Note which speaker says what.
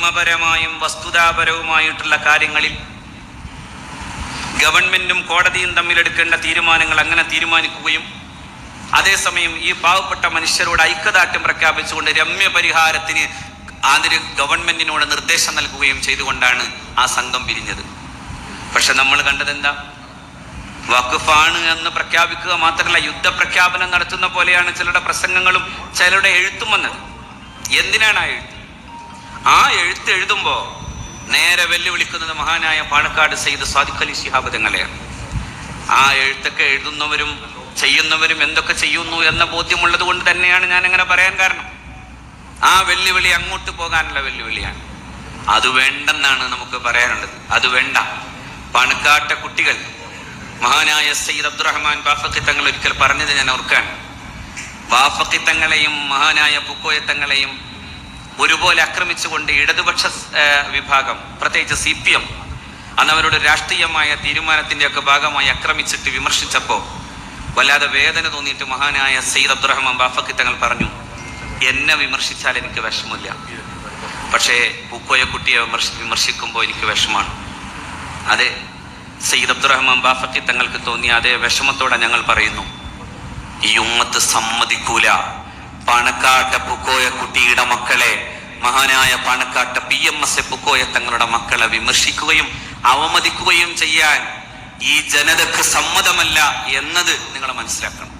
Speaker 1: നിയമപരമായും വസ്തുതാപരവുമായിട്ടുള്ള കാര്യങ്ങളിൽ ഗവൺമെന്റും കോടതിയും തമ്മിലെടുക്കേണ്ട തീരുമാനങ്ങൾ അങ്ങനെ തീരുമാനിക്കുകയും അതേസമയം ഈ പാവപ്പെട്ട മനുഷ്യരോട് ഐക്യദാർഢ്യം പ്രഖ്യാപിച്ചുകൊണ്ട് രമ്യ പരിഹാരത്തിന് ആതിര് ഗവൺമെന്റിനോട് നിർദ്ദേശം നൽകുകയും ചെയ്തുകൊണ്ടാണ് ആ സംഘം പിരിഞ്ഞത്. പക്ഷെ നമ്മൾ കണ്ടത് എന്താ വഖഫാണ് എന്ന് പ്രഖ്യാപിക്കുക മാത്രമല്ല യുദ്ധപ്രഖ്യാപനം നടത്തുന്ന പോലെയാണ് ചിലരുടെ പ്രസംഗങ്ങളും ചിലരുടെ എഴുത്തും വന്നത്. എന്തിനാണ് ആ എഴുത്ത്? ആ എഴുത്ത് എഴുതുമ്പോൾ നേരെ വെല്ലുവിളിക്കുന്നത് മഹാനായ പാണക്കാട് സെയ്ത് സാദിഖലി ശിഹാബ് തങ്ങളെയാണ് ആ എഴുത്തൊക്കെ എഴുതുന്നവരും ചെയ്യുന്നവരും എന്തൊക്കെ ചെയ്യുന്നു എന്ന ബോധ്യമുള്ളത് കൊണ്ട് തന്നെയാണ് ഞാൻ അങ്ങനെ പറയാൻ കാരണം. ആ വെല്ലുവിളി അങ്ങോട്ട് പോകാനുള്ള വെല്ലുവിളിയാണ്. അത് വേണ്ടെന്നാണ് നമുക്ക് പറയാനുള്ളത്. അത് വേണ്ട. പണക്കാട്ട കുട്ടികൾ മഹാനായ സയ്യിദ് അബ്ദുറഹ്മാൻ ബാഫക്കി തങ്ങൾ ഒരിക്കൽ പറഞ്ഞത് ഞാൻ ഓർക്കാണ് ബാഫക്കി തങ്ങളെയും മഹാനായ പുക്കോയ തങ്ങളെയും ഒരുപോലെ ആക്രമിച്ചുകൊണ്ട് ഇടതുപക്ഷ വിഭാഗം പ്രത്യേകിച്ച് സി പി എം അന്ന് അവരുടെ രാഷ്ട്രീയമായ തീരുമാനത്തിന്റെ ഒക്കെ ഭാഗമായി ആക്രമിച്ചിട്ട് വിമർശിച്ചപ്പോൾ വല്ലാതെ വേദന തോന്നിയിട്ട് മഹാനായ സയ്യിദ് അബ്ദുറഹ്മാൻ ബാഫക്കി തങ്ങൾ പറഞ്ഞു എന്നെ വിമർശിച്ചാൽ എനിക്ക് വിഷമില്ല പക്ഷേ പൂക്കോയ കുട്ടിയെ വിമർശി വിമർശിക്കുമ്പോൾ എനിക്ക് വിഷമാണ്. അതെ സയ്യിദ് അബ്ദുറഹ്മാൻ ബാഫക്കി തങ്ങൾക്ക് തോന്നിയ അതേ വിഷമത്തോടെ ഞങ്ങൾ പറയുന്നു ഈ ഉമ്മത്ത് സമ്മതിക്കൂല. പണക്കാട്ട പുക്കോയ കുട്ടിയുടെ മക്കളെ മഹാനായ പാണക്കാട്ട് പി എം എസ് എപ്പുക്കോയെ പുക്കോയ തങ്ങളുടെ മക്കളെ വിമർശിക്കുകയും അവമതിക്കുകയും ചെയ്യാൻ ഈ ജനതക്ക് സമ്മതമല്ല എന്നത് നിങ്ങൾ മനസ്സിലാക്കണം.